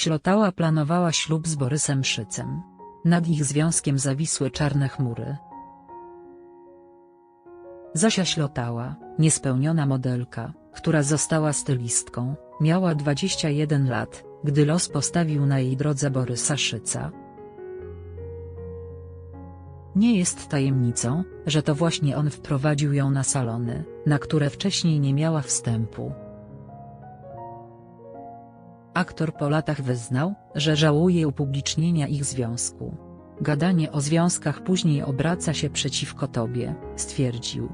Ślotała planowała ślub z Borysem Szycem. Nad ich związkiem zawisły czarne chmury. Zosia Ślotała, niespełniona modelka, która została stylistką, miała 21 lat, gdy los postawił na jej drodze Borysa Szyca. Nie jest tajemnicą, że to właśnie on wprowadził ją na salony, na które wcześniej nie miała wstępu. Aktor po latach wyznał, że żałuje upublicznienia ich związku. Gadanie o związkach później obraca się przeciwko tobie, stwierdził.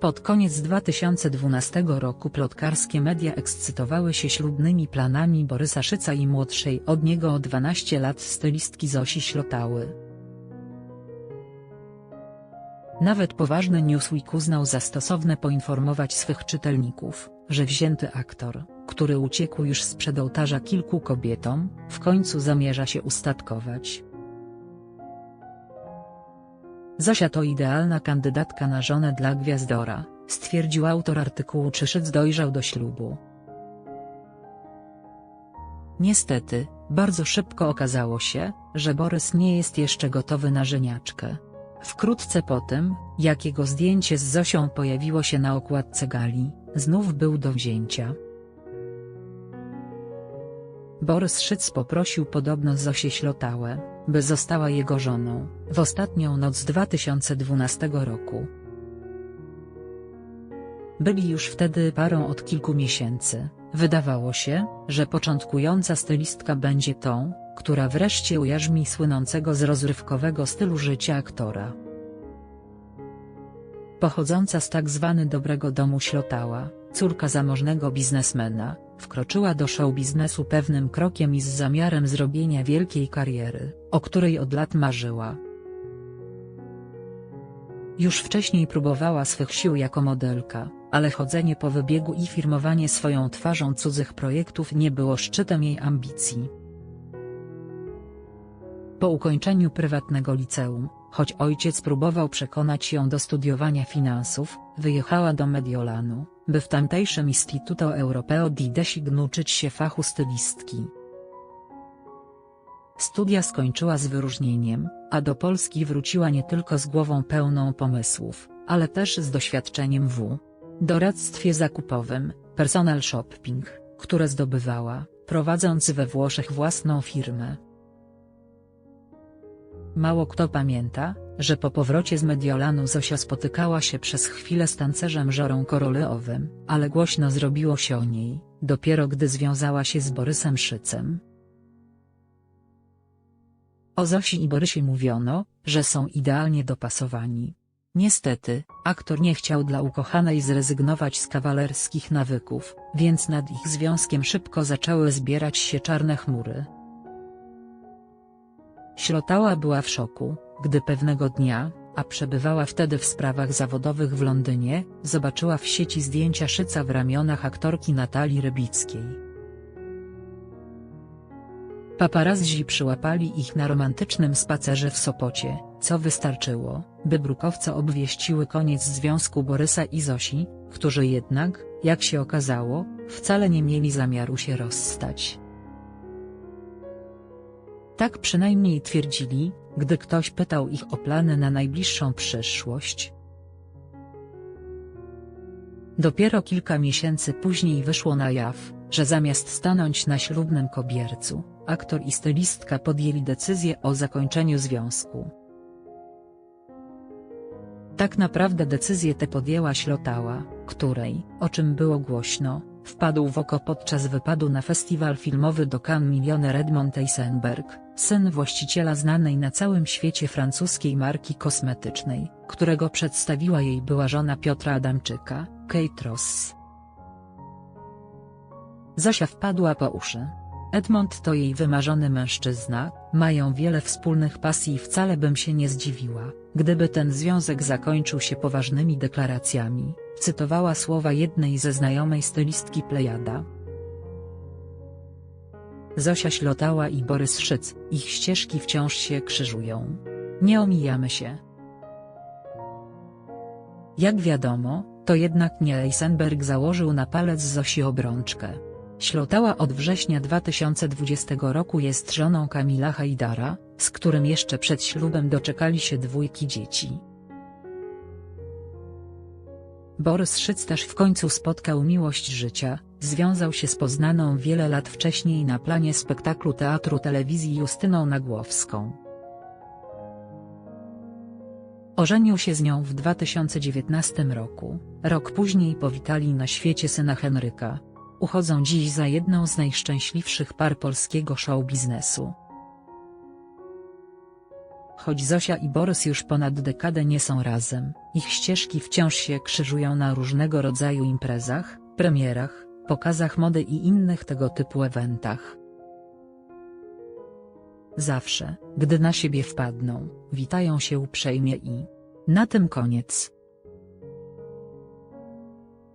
Pod koniec 2012 roku plotkarskie media ekscytowały się ślubnymi planami Borysa Szyca i młodszej od niego o 12 lat stylistki Zosi Ślotały. Nawet poważny Newsweek uznał za stosowne poinformować swych czytelników, że wzięty aktor, który uciekł już sprzed ołtarza kilku kobietom, w końcu zamierza się ustatkować. Zosia to idealna kandydatka na żonę dla gwiazdora, stwierdził autor artykułu Czy Szyc dojrzał do ślubu. Niestety, bardzo szybko okazało się, że Borys nie jest jeszcze gotowy na żeniaczkę. Wkrótce po tym, jak jego zdjęcie z Zosią pojawiło się na okładce gali, znów był do wzięcia. Borys Szyc poprosił podobno Zosię Ślotałę, by została jego żoną, w ostatnią noc 2012 roku. Byli już wtedy parą od kilku miesięcy, wydawało się, że początkująca stylistka będzie tą, która wreszcie ujarzmi słynącego z rozrywkowego stylu życia aktora. Pochodząca z tak zwany dobrego domu Ślotała, córka zamożnego biznesmena, wkroczyła do show biznesu pewnym krokiem i z zamiarem zrobienia wielkiej kariery, o której od lat marzyła. Już wcześniej próbowała swych sił jako modelka, ale chodzenie po wybiegu i firmowanie swoją twarzą cudzych projektów nie było szczytem jej ambicji. Po ukończeniu prywatnego liceum, choć ojciec próbował przekonać ją do studiowania finansów, wyjechała do Mediolanu, by w tamtejszym Istituto Europeo di Design uczyć się fachu stylistki. Studia skończyła z wyróżnieniem, a do Polski wróciła nie tylko z głową pełną pomysłów, ale też z doświadczeniem w doradztwie zakupowym, personal shopping, które zdobywała, prowadząc we Włoszech własną firmę. Mało kto pamięta, że po powrocie z Mediolanu Zosia spotykała się przez chwilę z tancerzem Żorą Koroleowym, ale głośno zrobiło się o niej, dopiero gdy związała się z Borysem Szycem. O Zosi i Borysie mówiono, że są idealnie dopasowani. Niestety, aktor nie chciał dla ukochanej zrezygnować z kawalerskich nawyków, więc nad ich związkiem szybko zaczęły zbierać się czarne chmury. Ślotała była w szoku, gdy pewnego dnia, a przebywała wtedy w sprawach zawodowych w Londynie, zobaczyła w sieci zdjęcia szyca w ramionach aktorki Natalii Rybickiej. Paparazzi przyłapali ich na romantycznym spacerze w Sopocie, co wystarczyło, by brukowce obwieściły koniec związku Borysa i Zosi, którzy jednak, jak się okazało, wcale nie mieli zamiaru się rozstać. Tak przynajmniej twierdzili, gdy ktoś pytał ich o plany na najbliższą przyszłość. Dopiero kilka miesięcy później wyszło na jaw, że zamiast stanąć na ślubnym kobiercu, aktor i stylistka podjęli decyzję o zakończeniu związku. Tak naprawdę decyzję tę podjęła Ślotała, której, o czym było głośno, wpadł w oko podczas wypadu na festiwal filmowy do Cannes milioner Edmond Eisenberg, syn właściciela znanej na całym świecie francuskiej marki kosmetycznej, którego przedstawiła jej była żona Piotra Adamczyka, Kate Ross. Zosia wpadła po uszy. Edmond to jej wymarzony mężczyzna, mają wiele wspólnych pasji i wcale bym się nie zdziwiła, gdyby ten związek zakończył się poważnymi deklaracjami, cytowała słowa jednej ze znajomej stylistki Plejada. Zosia Ślotała i Borys Szyc, ich ścieżki wciąż się krzyżują. Nie omijamy się. Jak wiadomo, to jednak nie Eisenberg założył na palec Zosi obrączkę. Ślotała od września 2020 roku jest żoną Kamila Hajdara, z którym jeszcze przed ślubem doczekali się dwójki dzieci. Borys Szyc w końcu spotkał miłość życia, związał się z poznaną wiele lat wcześniej na planie spektaklu Teatru Telewizji Justyną Nagłowską. Ożenił się z nią w 2019 roku, rok później powitali na świecie syna Henryka. Uchodzą dziś za jedną z najszczęśliwszych par polskiego show biznesu. Choć Zosia i Borys już ponad dekadę nie są razem, ich ścieżki wciąż się krzyżują na różnego rodzaju imprezach, premierach, pokazach mody i innych tego typu eventach. Zawsze, gdy na siebie wpadną, witają się uprzejmie i na tym koniec.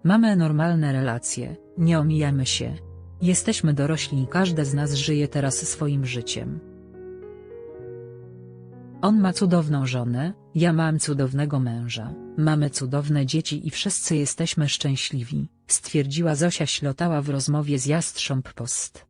Mamy normalne relacje, nie omijamy się. Jesteśmy dorośli i każde z nas żyje teraz swoim życiem. On ma cudowną żonę, ja mam cudownego męża, mamy cudowne dzieci i wszyscy jesteśmy szczęśliwi, stwierdziła Zosia Ślotała w rozmowie z Jastrząb Post.